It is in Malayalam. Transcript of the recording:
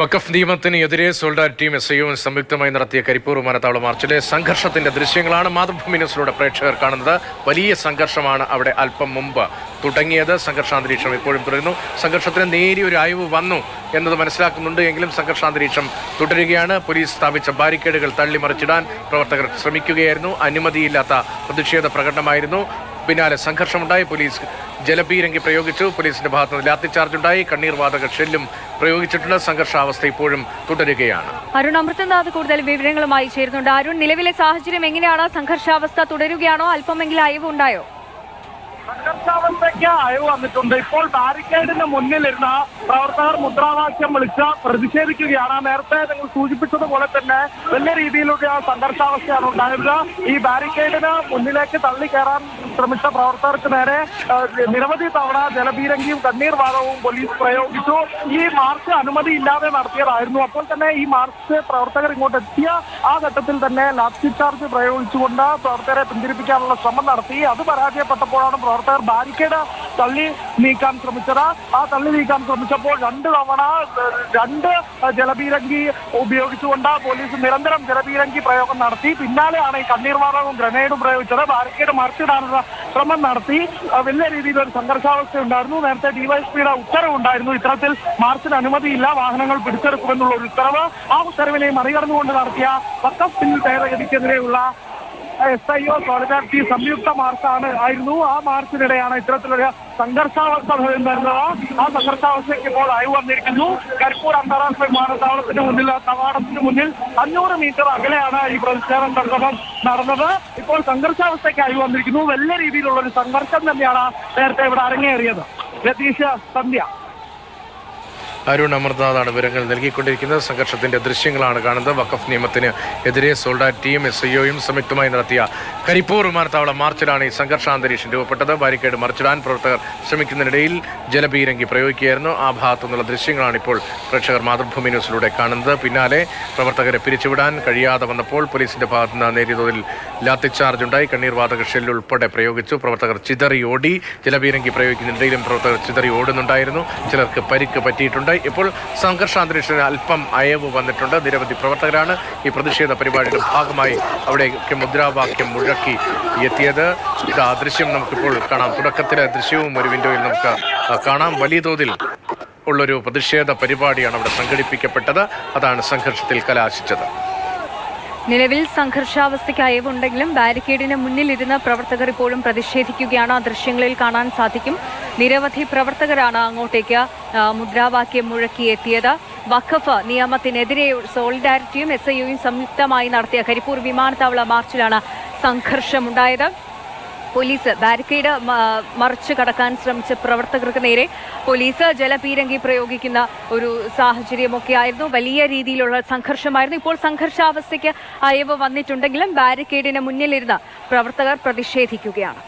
വഖഫ് നിയമത്തിന് എതിരെ സോൾഡാരിറ്റിയും എസ് ഐയും സംയുക്തമായി നടത്തിയ കരിപ്പൂർ വിമാനത്താവള മാർച്ചിലെ സംഘർഷത്തിന്റെ ദൃശ്യങ്ങളാണ് മാതൃഭൂമി ന്യൂസിലൂടെ പ്രേക്ഷകർ കാണുന്നത്. വലിയ സംഘർഷമാണ് അവിടെ അല്പം മുമ്പ് തുടങ്ങിയത്. സംഘർഷാന്തരീക്ഷം ഇപ്പോഴും തുടരുന്നു. സംഘർഷത്തിന് നേരിയ ഒരു അയവ് വന്നു എന്നത് മനസ്സിലാക്കുന്നുണ്ട്. എങ്കിലും സംഘർഷാന്തരീക്ഷം തുടരുകയാണ്. പോലീസ് സ്ഥാപിച്ച ബാരിക്കേഡുകൾ തള്ളിമറിച്ചിടാൻ പ്രവർത്തകർ ശ്രമിക്കുകയായിരുന്നു. അനുമതിയില്ലാത്ത പ്രതിഷേധ പ്രകടനമായിരുന്നു. പിന്നാലെ സംഘർഷമുണ്ടായി. പോലീസ് ജലപീരങ്കി പ്രയോഗിച്ചു. പോലീസിന്റെ ഭാഗത്ത് നിന്ന് ലാത്തിചാർജ് ഉണ്ടായി. കണ്ണീർ വാതക ഷെല്ലും പ്രയോഗിച്ചിട്ടുണ്ട്. സംഘർഷാവസ്ഥ ഇപ്പോഴും തുടരുകയാണ്. അരുൺ അമൃതനാഥ് കൂടുതൽ വിവരങ്ങളുമായി ചേരുന്നുണ്ട്. അരുൺ നിലവിലെ സാഹചര്യം എങ്ങനെയാണ്? സംഘർഷാവസ്ഥ തുടരുകയാണോ? അല്പമെങ്കിലും അയവ് ഉണ്ടായോ? സംഘർഷാവസ്ഥയ്ക്ക് അയവ് വന്നിട്ടുണ്ട്. ഇപ്പോൾ ബാരിക്കേഡിന് മുന്നിലിരുന്ന പ്രവർത്തകർ മുദ്രാവാക്യം വിളിച്ച് പ്രതിഷേധിക്കുകയാണ്. നേരത്തെ നിങ്ങൾ സൂചിപ്പിച്ചതുപോലെ തന്നെ വലിയ രീതിയിലുള്ള സംഘർഷാവസ്ഥയാണ് ഉണ്ടായത്. ഈ ബാരിക്കേഡിന് മുന്നിലേക്ക് തള്ളി കയറാൻ ശ്രമിച്ച പ്രവർത്തകർക്ക് നേരെ നിരവധി തവണ ജലപീരങ്കിയും കണ്ണീർ വാതകവും പോലീസ് പ്രയോഗിച്ചു. ഈ മാർച്ച് അനുമതി ഇല്ലാതെ നടത്തിയതായിരുന്നു. അപ്പോൾ തന്നെ ഈ മാർച്ച് പ്രവർത്തകർ ഇങ്ങോട്ട് എത്തിയ ആ ഘട്ടത്തിൽ തന്നെ ലാത്തി ചാർജ് പ്രയോഗിച്ചുകൊണ്ട് പ്രവർത്തകരെ പിന്തിരിപ്പിക്കാനുള്ള ശ്രമം നടത്തി. അത് പരാജയപ്പെട്ടപ്പോഴാണ് പ്രവർത്തകർ ബാരിക്കേഡ് തള്ളി നീക്കാൻ ശ്രമിച്ചത്. ആ തള്ളി നീക്കാൻ ശ്രമിച്ചപ്പോൾ രണ്ട് തവണ രണ്ട് ജലപീരങ്കി ഉപയോഗിച്ചുകൊണ്ട് പോലീസ് നിരന്തരം ജലപീരങ്കി പ്രയോഗം നടത്തി. പിന്നാലെയാണ് ഈ കണ്ണീർവാതകവും ഗ്രനേഡും പ്രയോഗിച്ചത്. ബാരിക്കേഡ് മറിച്ചിടാനുള്ള ശ്രമം നടത്തി. വലിയ രീതിയിൽ ഒരു സംഘർഷാവസ്ഥ ഉണ്ടായിരുന്നു നേരത്തെ ഡിവൈഎസ്പിയുടെ ഉത്തരവുണ്ടായിരുന്നു ഇത്തരത്തിൽ മാർച്ചിന് അനുമതിയില്ല. വാഹനങ്ങൾ പിടിച്ചെടുക്കുമെന്നുള്ള ഒരു ഉത്തരവ് ആ ഉത്തരവിനെ മറികടന്നുകൊണ്ട് നടത്തിയ വക്കഫ് ബിൽ ഭേദഗതിക്കെതിരെയുള്ള എസ് ഐ ഒ സോളിഡാരിറ്റി സംയുക്ത മാർച്ചാണ് ആയിരുന്നു. ആ മാർച്ചിനിടെയാണ് ഇത്തരത്തിലൊരു സംഘർഷാവസ്ഥ വരുന്നത് ആ സംഘർഷാവസ്ഥയ്ക്ക് ഇപ്പോൾ അയവ് വന്നിരിക്കുന്നു. കരിപ്പൂർ അന്താരാഷ്ട്ര വിമാനത്താവളത്തിന് മുന്നിൽ കവാടത്തിന് മുന്നിൽ അഞ്ഞൂറ് മീറ്റർ അകലെയാണ് ഈ പ്രതിഷേധം സംഗമം നടന്നത്. ഇപ്പോൾ സംഘർഷാവസ്ഥയ്ക്ക് അയവ് വന്നിരിക്കുന്നു. വലിയ രീതിയിലുള്ള ഒരു സംഘർഷം തന്നെയാണ് നേരത്തെ ഇവിടെ അരങ്ങേറിയത്. രതീഷ് സന്ധ്യ. അരുൺ അമർനാഥാണ് വിവരങ്ങൾ നൽകിക്കൊണ്ടിരിക്കുന്നത്. സംഘർഷത്തിന്റെ ദൃശ്യങ്ങളാണ് കാണുന്നത്. വഖഫ് നിയമത്തിന് എതിരെ സോൾഡാറ്റിയും എസ് ഐഒയും സംയുക്തമായി നടത്തിയ കരിപ്പൂർ വിമാനത്താവളം മാർച്ചിലാണ് ഈ സംഘർഷാന്തരീക്ഷം രൂപപ്പെട്ടത്. ബാരിക്കേഡ് മറിച്ചിടാൻ പ്രവർത്തകർ ശ്രമിക്കുന്നതിനിടയിൽ ജലപീരങ്കി പ്രയോഗിക്കുകയായിരുന്നു. ആ ഭാഗത്തു നിന്നുള്ള ദൃശ്യങ്ങളാണ് ഇപ്പോൾ പ്രേക്ഷകർ മാതൃഭൂമി ന്യൂസിലൂടെ കാണുന്നത്. പിന്നാലെ പ്രവർത്തകരെ പിരിച്ചുവിടാൻ കഴിയാതെ വന്നപ്പോൾ പോലീസിന്റെ ഭാഗത്തു നിന്ന് നേരിയ തോതിൽ ലാത്തിച്ചാർജ് ഉണ്ടായി. കണ്ണീർ വാതക ഷെല്ല് പ്രയോഗിച്ചു. പ്രവർത്തകർ ചിതറി ഓടി ജലപീരങ്കി പ്രയോഗിക്കുന്നതിനിടയിലും പ്രവർത്തകർ ചിതറി ഓടുന്നുണ്ടായിരുന്നു. ചിലർക്ക് പരിക്ക് പറ്റിയിട്ടുണ്ട്. ഇപ്പോൾ സംഘർഷാന്തരീക്ഷത്തിന് അല്പം അയവ് വന്നിട്ടുണ്ട്. നിരവധി പ്രവർത്തകരാണ് ഈ പ്രതിഷേധ പരിപാടിയുടെ ഭാഗമായി അവിടേക്ക് മുദ്രാവാക്യം മുഴക്കി എത്തിയത്. ആ ദൃശ്യം നമുക്കിപ്പോൾ കാണാം. തുടക്കത്തിലെ ദൃശ്യവും ഒരു വിൻഡോയിൽ നമുക്ക് കാണാം. വലിയ തോതിൽ ഉള്ളൊരു പ്രതിഷേധ പരിപാടിയാണ് അവിടെ സംഘടിപ്പിക്കപ്പെട്ടത്. അതാണ് സംഘർഷത്തിൽ കലാശിച്ചത്. നിലവിൽ സംഘർഷാവസ്ഥയ്ക്ക് അയവുണ്ടെങ്കിലും ബാരിക്കേഡിന് മുന്നിലിരുന്ന പ്രവർത്തകർ ഇപ്പോഴും പ്രതിഷേധിക്കുകയാണ്. ആ ദൃശ്യങ്ങളിൽ കാണാൻ സാധിക്കും. നിരവധി പ്രവർത്തകരാണ് അങ്ങോട്ടേക്ക് മുദ്രാവാക്യം മുഴക്കി എത്തിയത് വഖഫ് നിയമത്തിനെതിരെ സോളിഡാരിറ്റിയും എസ് ഐയും സംയുക്തമായി നടത്തിയ കരിപ്പൂർ വിമാനത്താവള മാർച്ചിലാണ് സംഘർഷമുണ്ടായത്. പോലീസ് ബാരിക്കേഡ് മറിച്ച് കടക്കാൻ ശ്രമിച്ച പ്രവർത്തകർക്ക് നേരെ പോലീസ് ജലപീരങ്കി പ്രയോഗിക്കുന്ന ഒരു സാഹചര്യമൊക്കെ ആയിരുന്നു. വലിയ രീതിയിലുള്ള സംഘർഷമായിരുന്നു. ഇപ്പോൾ സംഘർഷാവസ്ഥയ്ക്ക് അയവ് വന്നിട്ടുണ്ടെങ്കിലും ബാരിക്കേഡിന് മുന്നിലിരുന്ന് പ്രവർത്തകർ പ്രതിഷേധിക്കുകയാണ്.